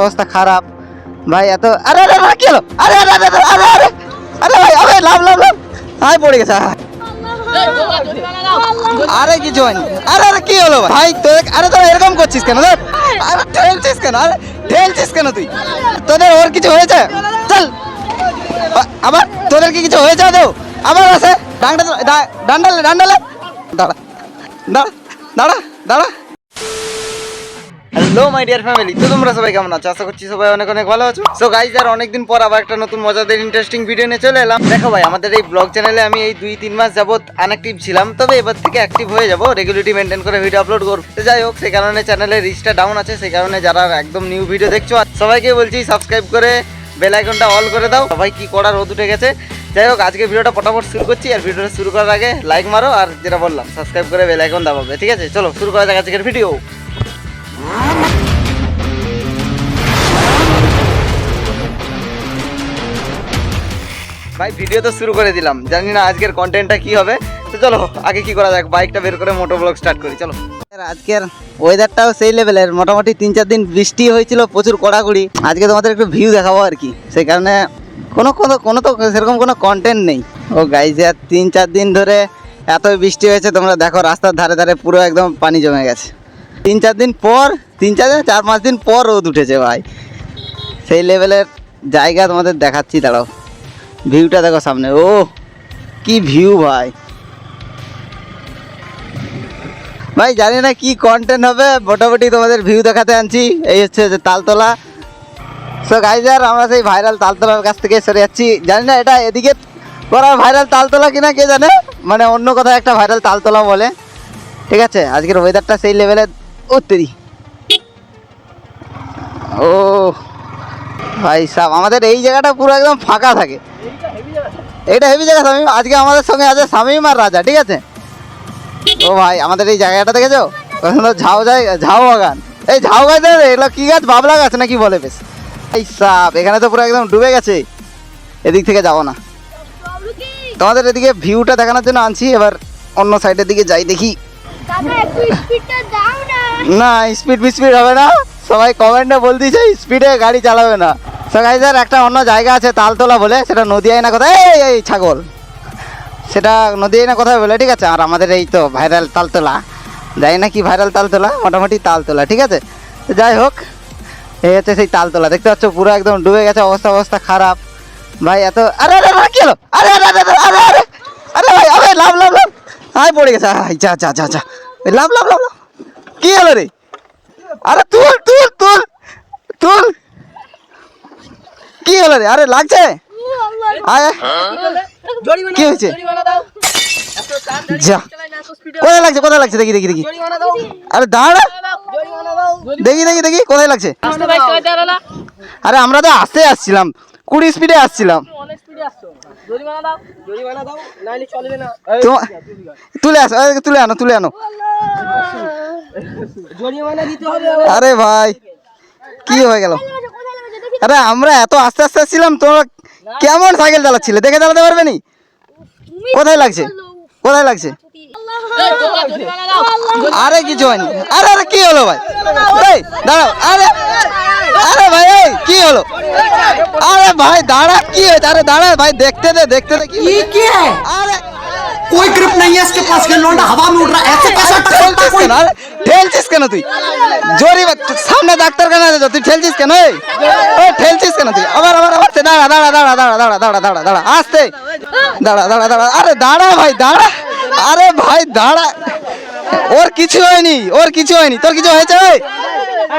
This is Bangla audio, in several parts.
অবস্থা খারাপ। ভাই, এত আরে আরে আরে, কি হলো? আরে আরে আরে আরে আরে আরে ভাই, আরে, লাভ লাভ লাভ। হাই, পড়ে গেছে। আরে কিছু হয়নি আরে আরে, কি হলো ভাই? তোদের আরে, তোরা এরকম করছিস কেন? দেখ আরে, ঠেলছিস কেন? আরে, ঠেলছিস কেন তুই? তোদের ওর কিছু হয়েছে? চল। আবার তোদের কি কিছু হয়েছে তো আবার আছে। ডান্ডা ডান্ডালে ডান্ডালে। দাঁড়া। দাঁড়া দাঁড়া দাঁড়া। হ্যালো মাই ডিয়ার ফ্যামিলি তো তোমরা সবাই কেমন আছো? আশা করছি সবাই অনেক অনেক ভালো আছো। সো গাইজ আর অনেকদিন পর আবার একটা নতুন মজাদার ইন্টারেস্টিং ভিডিও নিয়ে চলে এলাম। দেখো ভাই, আমাদের এই ব্লগ চ্যানেলে আমি এই দুই তিন মাস যাবত আনঅ্যাক্টিভ ছিলাম। তবে এবার থেকে অ্যাক্টিভ হয়ে যাব রেগুলারিটি মেনটেন করে ভিডিও আপলোড করব। তো যাই হোক, সেই কারণে চ্যানেলের রিচটা ডাউন আছে, সেই কারণে যারা একদম নিউ ভিডিও দেখছ সবাইকে বলছি সাবস্ক্রাইব করে বেল আইকনটা অল করে দাও। সবাই কি করার, রোদ উঠে গেছে। যাই হোক, আজকে ভিডিওটা ফটাফট শুরু করছি, আর ভিডিওটা শুরু করার আগে লাইক মারো, আর যেটা বললাম সাবস্ক্রাইব করে বেল আইকন দাবাবে ঠিক আছে? চলো, শুরু করা যাক আজকের ভিডিও ভাই ভিডিও তো শুরু করে দিলাম। জানি না আজকের কন্টেন্টটা কি হবে। তো চলো, আগে কি করা যাক? বাইকটা বের করে মোটো ব্লগ স্টার্ট করি, চলো। আজকের ওয়েদারটাও সেই লেভেলের মোটামুটি তিন চার দিন বৃষ্টি হয়েছিল, প্রচুর কড়াকড়ি। আজকে তোমাদের একটু ভিউ দেখাবো আর কি। সেই কারণে কোনো কোনো কোনো তো সেরকম কোনো কন্টেন্ট নেই। ও গাইছে আর তিন চার দিন ধরে এত বৃষ্টি হয়েছে, তোমরা দেখো, রাস্তার ধারে ধারে পুরো একদম পানি জমে গেছে। তিন চার দিন পর তিন চার দিন চার পাঁচ দিন পর রোদ উঠেছে ভাই। সেই লেভেলের জায়গা তোমাদের দেখাচ্ছি, দাঁড়াও। ভিউটা দেখো সামনে, ও, কি ভিউ ভাই। ভাই, জানি না কি কন্টেন্ট হবে, মোটামুটি তোমাদের ভিউ দেখাতে আনছি, এই হচ্ছে যে তালতলা। সো গাইজার আমরা সেই ভাইরাল তালতলার কাছ থেকে সরে যাচ্ছি। জানি না এটা এদিকে করা ভাইরাল তালতলা কিনা, কে জানে? মানে অন্য কোথাও একটা ভাইরাল তালতলা বলে। ঠিক আছে, আজকের ওয়েদারটা সেই লেভেলের উত্তরি। ও ভাই সাহ আমাদের এই জায়গাটা পুরো একদম ফাঁকা থাকে। এটা হেভি জায়গা শামিম আজকে আমাদের সঙ্গে আছে শামিম আর রাজা ঠিক আছে? ও ভাই আমাদের এই জায়গাটা দেখেছ? ঝাউ যায় ঝাউ বাগান। এই ঝাউ গাছ এগুলো কি গাছ? বাবলা গাছ নাকি বলে বেশ। এই সাপ এখানে তো পুরো একদম ডুবে গেছে। এদিক থেকে যাব না। তোমাদের এদিকে ভিউটা দেখানোর জন্য আনছি এবার অন্য সাইডের দিকে যাই দেখি। না। স্পিড স্পিড হবে না। সবাই কমেন্টে বলতেছে স্পিডে গাড়ি চালাবে না। তো গাইজার একটা অন্য জায়গা আছে তালতলা বলে, সেটা নদিয়ায় না কোথায়? এই এই, ছাগল। সেটা নদিয়ায় না কোথায় বলে? ঠিক আছে, আর আমাদের এই তো ভাইরাল তালতলা। যাই না কি ভাইরাল তালতলা, মোটামুটি তালতলা, ঠিক আছে? যাই হোক, এই হচ্ছে সেই তালতলা। দেখতে পাচ্ছ, পুরো একদম ডুবে গেছে, অবস্থা অবস্থা খারাপ। ভাই, এত আরে আরে আরে কি হলো? আরে আরে আরে আরে আরে আরে ভাই, আরে, লাভ লাভ লাভ। হাই পড়ে গেছে। হাই যা যা যা যা। লাভ লাভ লাভ কি হলো রে? আরে তুল তুল তুল তুল কি রে আরে, লাগছে। কি হয়েছে? কোথায় লাগছে? কোথায় লাগছে? দেখি দেখি দেখি। আরে, দাঁড়া। দেখি দেখি দেখি। কোথায় লাগছে? আরে, আমরা তো আসতে আসছিলাম। কুড়ি স্পিডে আসছিলাম। তুলে আসো তুলে আনো তুলে আনো। আরে ভাই, কি হয়ে গেল? আরে আমরা এত আস্তে আস্তে আসছিলাম তোমরা কেমন সাইকেল চালাচ্ছিলে দেখে চালাতে পারবে নি কোথায় লাগছে কোথায় লাগছে আরে কিছু হয়নি আরে আরে কি হলো ভাই এই দাঁড়াও আরে আরে ভাই এই কি হলো আরে ভাই দাঁড়া কি হয়েছে আরে দাঁড়া ভাই দেখতে দে দেখতে দে কি ये क्या है আরে कोई ग्रिप नहीं है इसके पास ये लौंडा हवा में उड़ रहा है ऐसे कैसे टकराता ঠেলছিস कोई কেন আরে ঠেলছিস কেন তুই? জোরি সামনে ডাক্তার কেন তুই ঠেলছিস কেন ঠেলছিস কেন তুই? আবার আবার আবার দাঁড়া দাঁড়া দাঁড়া দাঁড়া দাঁড়া দাঁড়া দাঁড়া দাঁড়া, আস্তে। দাঁড়া দাঁড়া দাঁড়া, আরে দাঁড়া ভাই, দাঁড়া। আরে ভাই, দাঁড়া। ওর কিছু হয়নি, ওর কিছু হয়নি। তোর কিছু হয়েছে ওই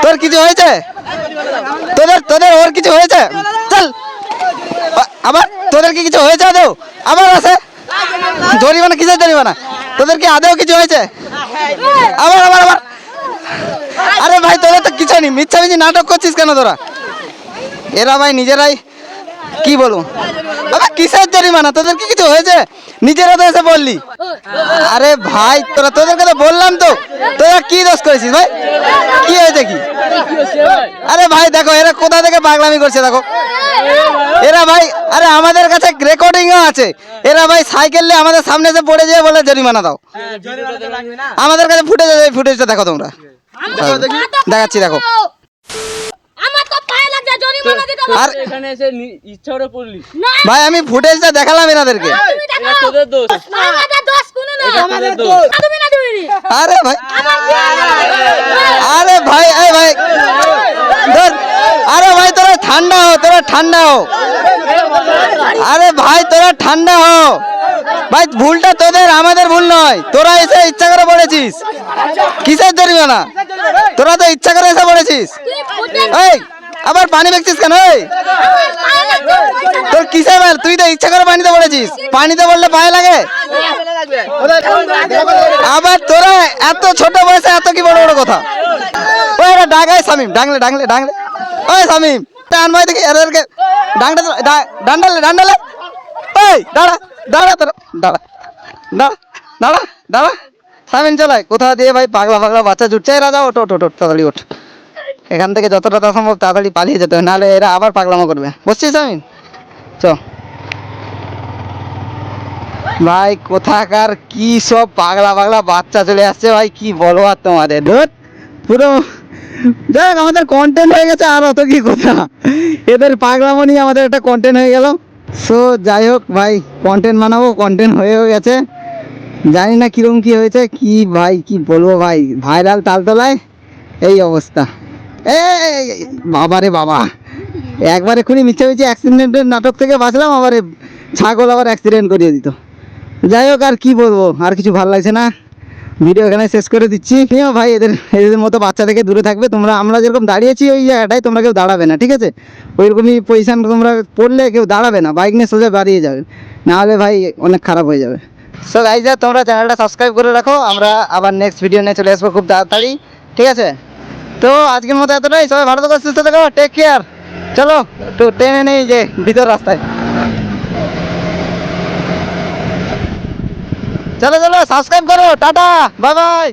তোর কিছু হয়েছে? তোদের তোদের ওর কিছু হয়েছে? চল। আবার তোদের কি কিছু হয়েছে আদৌ? আবার আছে? জরিমানা, কিসের জরিমানা? তোদের কি আদেও কিছু হয়েছে? আবার আবার আবার। আরে ভাই তোরা তো কিছু নেই মিথ্যামিছি নাটক করছিস কেন তোরা? এরা ভাই নিজেরাই কি বলব? আবে কিসের জরিমানা? তোদের কি কিছু হয়েছে? নিজেরা তো এসে বললি। আরে ভাই তোরা তোদেরকে তো বললাম তো। তোরা কি দোষ করেছিস ভাই? কি হয়েছে কি? আরে ভাই দেখো এরা কোথা থেকে পাগলামি করছে দেখো। এরা ভাই আরে আমাদের কাছে রেকর্ডিংও আছে। এরা ভাই সাইকেল নিয়ে আমাদের সামনে এসে পড়ে যেয়ে বলে জরিমানা দাও। আমাদের কাছে ফুটেজ আছে ফুটেজটা দেখো তোমরা। দেখাচ্ছি দেখো। আর এখানে এসে ইচ্ছা করে পড়লি। ভাই আমি ফুটেজটা দেখালাম এনাদেরকে। এটা তোদের দোষ। আমাদের দোষ কোনো না। এটা দোষ। তুমি না তুমি আরে ভাই। আরে ভাই। এই ভাই। ধর, আরে ভাই তোরা ঠান্ডা হো তোরা ঠান্ডা হো। আরে ভাই তোরা ঠান্ডা হো। ভাই ভুলটা তোদের আমাদের ভুল নয়। তোরা এসে ইচ্ছা করে পড়েছিস। কিসের জরিমানা? তোরা তো ইচ্ছা করে এসে পড়েছিস। এই আবার পানি বেচছিস কেন তোর কিসের বেল তুই তো ইচ্ছা করে পানিতে পড়েছিস। পানিতে পড়লে পায়ে লাগে? আবার তোরা এত ছোট বয়সে এত কি বড় বড় কথা? ওই এটা ডাঙাই সামিম ডাংলে ডাংলে ডাংলে ওই সামিম টান ভাই দেখি এদেরকে ডাংটা তো- ডা- ডান্ডালে ডান্ডালে। ওই দাঁড়া দাঁড়া তোরা দাঁড়া দাঁড়া দাঁড়া দাঁড়া। সামিন চলাই কোথা দিয়ে ভাই পাগলা পাগলা বাচ্চা জুটছে রাজা ওঠ ওঠ ওঠ, তাড়াতাড়ি ওঠ। এখান থেকে যতটা তা সম্ভব তাড়াতাড়ি পালিয়ে যেতে হবে, নাহলে এরা আবার পাগলামো করবে। বুঝছিস আমি চ। ভাই, কোথাকার কি সব পাগলা পাগলা বাচ্চা চলে আসছে ভাই, কি বলব আর তোমাদের? ধর পুরো, যাই আমাদের কন্টেন্ট হয়ে গেছে আর অত কি কথা। এদের পাগলামো নিয়ে আমাদের একটা কন্টেন্ট হয়ে গেল। সো যাই হোক ভাই কন্টেন্ট বানাবো কন্টেন্ট হয়েও গেছে। জানি না কিরম কি হয়েছে, কি ভাই, কি বলব ভাই ভাইরাল তালতলায়, এই অবস্থা। এ বাবা রে বাবা। একবার এক্ষুনি মিথ্যে মিথ্যে অ্যাক্সিডেন্টের নাটক থেকে বাঁচলাম, আবার ছাগল আবার অ্যাক্সিডেন্ট করিয়ে দিত। যাই হোক, আর কি বলব, আর কিছু ভালো লাগছে না। ভিডিও এখানে শেষ করে দিচ্ছি। তুমিও ভাই, এদের এদের মতো বাচ্চা থেকে দূরে থাকবে। তোমরা, আমরা যেরকম দাঁড়িয়েছি ওই জায়গাটায়, তোমরা কেউ দাঁড়াবে না, ঠিক আছে? ওইরকমই পজিশান তোমরা পড়লে কেউ দাঁড়াবে না বাইক নিয়ে সোজা বাড়িয়ে যাবে। না হলে ভাই অনেক খারাপ হয়ে যাবে। সো গাইজ তোমরা চ্যানেলটা সাবস্ক্রাইব করে রাখো। আমরা আবার নেক্সট ভিডিও নিয়ে চলে আসব খুব তাড়াতাড়ি, ঠিক আছে? তো আজকের মতো এতটাই। সবাই ভালো থাকো, সুস্থ থাকো টেক কেয়ার চলো, একটু টেনে নেই যে ভিতর রাস্তায়। চলো চলো সাবস্ক্রাইব করো। Tata bye bye